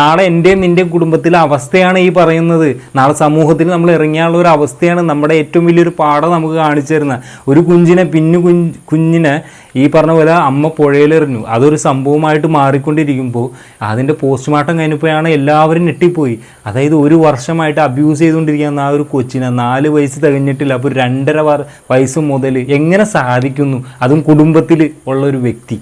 നാളെ എന്റെയും നിന്റെയും കുടുംബത്തിലെ അവസ്ഥയാണ് ഈ പറയുന്നത്. നാളെ സമൂഹത്തിൽ നമ്മൾ ഇറങ്ങിയാലുള്ള ഒരു അവസ്ഥയാണ് നമ്മുടെ ഏറ്റവും വലിയൊരു പാഠം നമുക്ക് കാണിച്ചു തരുന്നത്. ഒരു കുഞ്ഞിനെ പിന്നു കുഞ്ഞ് കുഞ്ഞിനെ ഈ പറഞ്ഞ പോലെ അമ്മ പുഴയിലെറിഞ്ഞു. അതൊരു സംഭവമായിട്ട് മാറിക്കൊണ്ടിരിക്കുമ്പോൾ അതിന്റെ പോസ്റ്റ്മോർട്ടം കഴിഞ്ഞപ്പോഴാണ് എല്ലാവരും ഞെട്ടിപ്പോയി. അതായത് ഒരു വർഷമായിട്ട് അബ്യൂസ് ചെയ്തുകൊണ്ടിരിക്കുന്ന ആ ഒരു കൊച്ചിനെ നാല് വയസ്സ് തികഞ്ഞിട്ടില്ല. അപ്പോൾ രണ്ടര വയസ്സ് മുതൽ എങ്ങനെ സാധിക്കുന്നു? അതും കുടുംബത്തിൽ ഉള്ള ഒരു വ്യക്തി.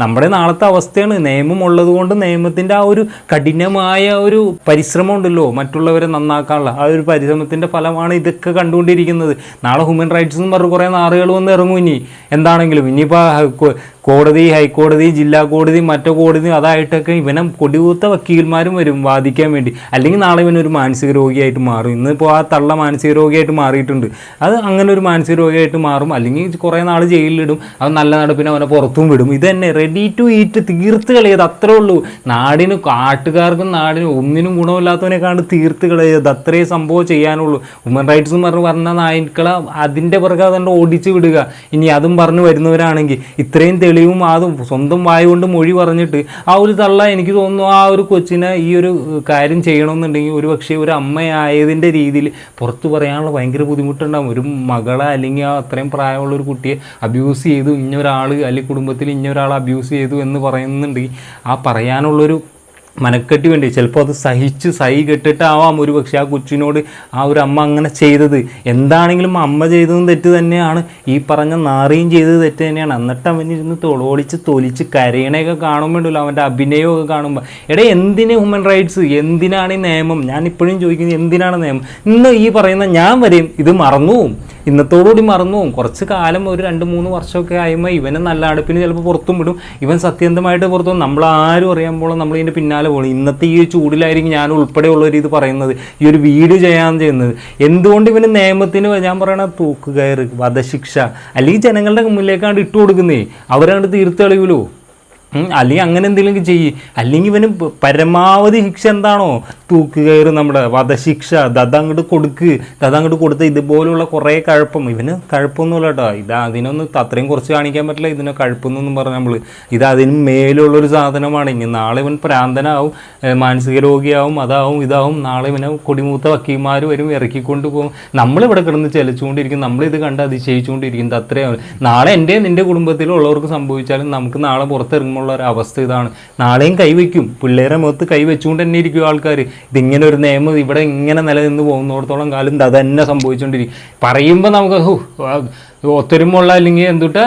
നമ്മുടെ നാളത്തെ അവസ്ഥയാണ്. നിയമം ഉള്ളത് കൊണ്ട് നിയമത്തിന്റെ ആ ഒരു കഠിനമായ ഒരു പരിശ്രമം ഉണ്ടല്ലോ മറ്റുള്ളവരെ നന്നാക്കാനുള്ള ആ ഒരു പരിശ്രമത്തിന്റെ ഫലമാണ് ഇതൊക്കെ കണ്ടുകൊണ്ടിരിക്കുന്നത്. നാളെ ഹ്യൂമൻ റൈറ്റ്സ് എന്ന് പറഞ്ഞ് കുറേ നാറുകൾ വന്ന് ഇറങ്ങും ഇനി. എന്താണെങ്കിലും ഇനിയിപ്പോൾ കോടതി ഹൈക്കോടതി ജില്ലാ കോടതി മറ്റോ കോടതി അതായിട്ടൊക്കെ ഇവനെ കൊടികൂത്ത വക്കീൽമാരും വരും വാദിക്കാൻ വേണ്ടി. അല്ലെങ്കിൽ നാളെ ഇവനൊരു മാനസിക രോഗിയായിട്ട് മാറും. ഇന്നിപ്പോൾ ആ തള്ള മാനസിക രോഗിയായിട്ട് മാറിയിട്ടുണ്ട്. അത് അങ്ങനെ ഒരു മാനസിക രോഗിയായിട്ട് മാറും. അല്ലെങ്കിൽ കുറേ നാൾ ജയിലിലിടും. അത് നല്ല നടപ്പിന് അവനെ പുറത്തും വിടും. ഇത് തന്നെ റെഡി ടു ഈറ്റ് തീർത്ത് കളയത് അത്രേ ഉള്ളൂ. നാടിന് കാട്ടുകാർക്കും നാടിന് ഒന്നിനും ഗുണമില്ലാത്തവനെ കണ്ട് തീർത്ത് കളയത് അത്രേ സംഭവം ചെയ്യാനുള്ളൂ. ഹ്യൂമൻ റൈറ്റ്സ് എന്ന് പറഞ്ഞു പറഞ്ഞ നായ്ക്കളെ അതിന്റെ പുറകെ അതുകൊണ്ട് ഓടിച്ചു വിടുക. ഇനി അതും പറഞ്ഞു വരുന്നവരാണെങ്കിൽ ഇത്രയും തെളിവും അത് സ്വന്തം വായ കൊണ്ട് മൊഴി പറഞ്ഞിട്ട് ആ ഒരു തള്ള എനിക്ക് തോന്നുന്നു ആ ഒരു കൊച്ചിനെ ഈ ഒരു കാര്യം ചെയ്യണമെന്നുണ്ടെങ്കിൽ ഒരു പക്ഷേ ഒരു അമ്മയായതിന്റെ രീതിയിൽ പുറത്ത് പറയാനുള്ള ഭയങ്കര ബുദ്ധിമുട്ടുണ്ടാകും ഒരു മകളെ അല്ലെങ്കിൽ അത്രയും പ്രായമുള്ള ഒരു കുട്ടിയെ അബ്യൂസ് ചെയ്തു ഇന്നൊരാൾ അല്ലെങ്കിൽ കുടുംബത്തിൽ ഇന്നൊരാൾ അബ്യൂസ് ചെയ്തു എന്ന് പറയുന്നുണ്ടെങ്കിൽ ആ പറയാനുള്ളൊരു മനക്കെട്ടി വേണ്ടി. ചിലപ്പോൾ അത് സഹിച്ച് സഹി കെട്ടിട്ടാവാം ഒരു പക്ഷേ ആ കൊച്ചിനോട് ആ ഒരു അമ്മ അങ്ങനെ ചെയ്തത്. എന്താണെങ്കിലും അമ്മ ചെയ്തതും തെറ്റ് തന്നെയാണ്. ഈ പറഞ്ഞ നാറിയും ചെയ്തത് തെറ്റ് തന്നെയാണ്. എന്നിട്ട് അവനിരുന്ന് തൊളോളിച്ച് തൊലിച്ച് കരയണയൊക്കെ കാണുമ്പോണ്ടല്ലോ അവന്റെ അഭിനയമൊക്കെ കാണുമ്പോൾ എടേ എന്തിന് ഹ്യൂമൻ റൈറ്റ്സ് എന്തിനാണ് ഈ നിയമം? ഞാൻ ഇപ്പോഴും ചോദിക്കുന്നത് എന്തിനാണ് നിയമം? ഇന്ന് ഈ പറയുന്ന ഞാൻ വരെയും ഇത് മറന്നു ഇന്നത്തോടുകൂടി മറന്നു പോകും കുറച്ച് കാലം ഒരു രണ്ട് മൂന്ന് വർഷമൊക്കെ ആയുമ്പോൾ ഇവനെ നല്ല അടുപ്പിന് ചിലപ്പോൾ പുറത്തും വിടും. ഇവൻ സത്യന്തമായിട്ട് പുറത്തു നമ്മൾ ആരും അറിയാമ്പോൾ നമ്മൾ ഇതിന്റെ പിന്നാലെ പോകും ഇന്നത്തെ ഈ ചൂടിലായിരിക്കും ഞാൻ ഉൾപ്പെടെയുള്ളവർ ഇത് പറയുന്നത്. ഈ ഒരു വീഡിയോ ചെയ്യാൻ ചെയ്യുന്നത്. എന്തുകൊണ്ട് ഇവന് നിയമത്തിന് ഞാൻ പറയണ തൂക്കുകയറ് വധശിക്ഷ അല്ലെങ്കിൽ ജനങ്ങളുടെ മുന്നിലേക്കാണ്ട് ഇട്ടു കൊടുക്കുന്നേ അവരാണ് തീർത്ത് കളയൂലോ? ഉം, അല്ലെങ്കിൽ അങ്ങനെ എന്തെങ്കിലും ചെയ്യ്. അല്ലെങ്കിൽ ഇവന് പരമാവധി ശിക്ഷ എന്താണോ? തൂക്കുകയറ് നമ്മുടെ വധശിക്ഷ ദതങ്ങോട്ട് കൊടുക്ക്. ദതങ്ങോട്ട് കൊടുത്ത് ഇതുപോലുള്ള കുറേ കഴപ്പം. ഇവന് കഴപ്പൊന്നുമില്ല കേട്ടോ ഇത് അതിനൊന്നും അത്രയും കുറച്ച് കാണിക്കാൻ പറ്റില്ല. ഇതിനെ കഴപ്പൊന്നും പറഞ്ഞ നമ്മൾ ഇത് മേലുള്ള മേലുള്ളൊരു സാധനമാണ്. ഇനി നാളെ ഇവൻ പ്രാന്തനാവും മാനസിക രോഗിയാവും അതാവും ഇതാവും. നാളെ ഇവനെ കൊടിമൂത്ത വക്കീമാർ വരും ഇറക്കിക്കൊണ്ട് പോകും. നമ്മളിവിടെ കിടന്ന് ചലിച്ചുകൊണ്ടിരിക്കും. നമ്മളിത് കണ്ട് അതിശയിച്ചുകൊണ്ടിരിക്കും. ഇത് അത്രയാണ് നാളെ എന്റെ നിന്റെ കുടുംബത്തിലുള്ളവർക്ക് സംഭവിച്ചാലും നമുക്ക് നാളെ പുറത്തിറങ്ങുമ്പോൾ ഒരു അവസ്ഥ ഇതാണ്. നാളെയും കൈവയ്ക്കും. പിള്ളേരെ മുഖത്ത് കൈവച്ചുകൊണ്ട് തന്നെ ഇരിക്കും ആൾക്കാർ ഇതിങ്ങനെ ഒരു നിയമം ഇവിടെ ഇങ്ങനെ നിലനിന്ന് പോകുന്നിടത്തോളം കാലം ഇത് തന്നെ സംഭവിച്ചുകൊണ്ടിരിക്കും പറയുമ്പോൾ നമുക്ക് ഒത്തൊരുമുള്ള അല്ലെങ്കിൽ എന്തുട്ടാ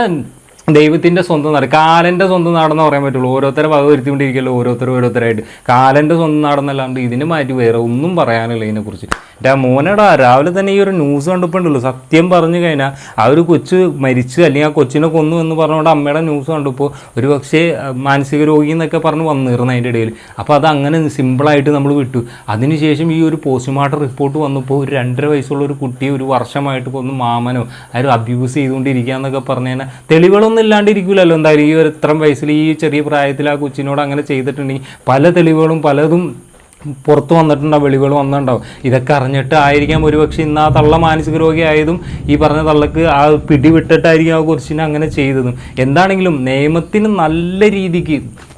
ദൈവത്തിന്റെ സ്വന്തം നാട് കാലന്റെ സ്വന്തം നാടെന്ന് പറയാൻ പറ്റുള്ളൂ. ഓരോരുത്തരെ വക വരുത്തിക്കൊണ്ടിരിക്കുകയല്ലോ ഓരോരുത്തർ ഓരോരുത്തരായിട്ട്. കാലന്റെ സ്വന്തം നാടെന്നല്ലാണ്ട് ഇതിന് മാറ്റി വേറെ ഒന്നും പറയാനില്ല ഇതിനെക്കുറിച്ച്. എന്റെ മോനടാ രാവിലെ തന്നെ ഈ ഒരു ന്യൂസ് കണ്ടപ്പോണ്ടല്ലോ സത്യം പറഞ്ഞു കഴിഞ്ഞാൽ ആ ഒരു കൊച്ച് മരിച്ചു അല്ലെങ്കിൽ ആ കൊച്ചിനെ കൊന്നു എന്ന് പറഞ്ഞുകൊണ്ട് അമ്മയുടെ ന്യൂസ് കണ്ടപ്പോൾ ഒരു പക്ഷേ മാനസിക രോഗി എന്നൊക്കെ പറഞ്ഞ് വന്നിരുന്നു അതിന്റെ ഇടയിൽ. അപ്പോൾ അത് അങ്ങനെ സിമ്പിളായിട്ട് നമ്മൾ വിട്ടു. അതിനുശേഷം ഈ ഒരു പോസ്റ്റ്മോർട്ടം റിപ്പോർട്ട് വന്നപ്പോൾ ഒരു രണ്ടര വയസ്സുള്ള ഒരു കുട്ടിയെ ഒരു വർഷമായിട്ട് കൊന്നു മാമനോ ആരും അബ്യൂസ് ചെയ്തുകൊണ്ടിരിക്കുക എന്നൊക്കെ പറഞ്ഞു കഴിഞ്ഞാൽ തെളിവുകളൊന്നും ഇല്ലാണ്ടിരിക്കില്ലല്ലോ എന്തായാലും ഈ ഒരു ഇത്രയും വയസ്സിൽ ഈ ചെറിയ പ്രായത്തിൽ ആ കൊച്ചിനോട് അങ്ങനെ ചെയ്തിട്ടുണ്ടെങ്കിൽ പല തെളിവുകളും പലതും പുറത്ത് വന്നിട്ടുണ്ടാവും വെളികൾ വന്നിട്ടുണ്ടാവും. ഇതൊക്കെ അറിഞ്ഞിട്ട് ആയിരിക്കാം ഒരുപക്ഷെ ഇന്ന് ആ തള്ള മാനസിക രോഗിയായതും ഈ പറഞ്ഞ തള്ളക്ക് ആ പിടി വിട്ടിട്ടായിരിക്കും ആ കുറിച്ചിനെ അങ്ങനെ ചെയ്തതും. എന്താണെങ്കിലും നിയമത്തിന് നല്ല രീതിക്ക്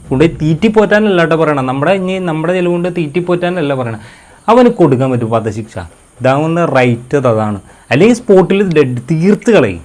കൊണ്ട് തീറ്റിപ്പോറ്റാനല്ല കേട്ടോ പറയണം നമ്മുടെ ഇനി നമ്മുടെ ചെലവുകൊണ്ട് തീറ്റിപ്പോറ്റാനല്ല പറയണം അവന് കൊടുക്കാൻ പറ്റും വധശിക്ഷ. ഇതാവുന്ന റൈറ്റ് അതാണ്. അല്ലെങ്കിൽ സ്പോട്ടിൽ ഡെഡ് തീർത്ത് കളയും.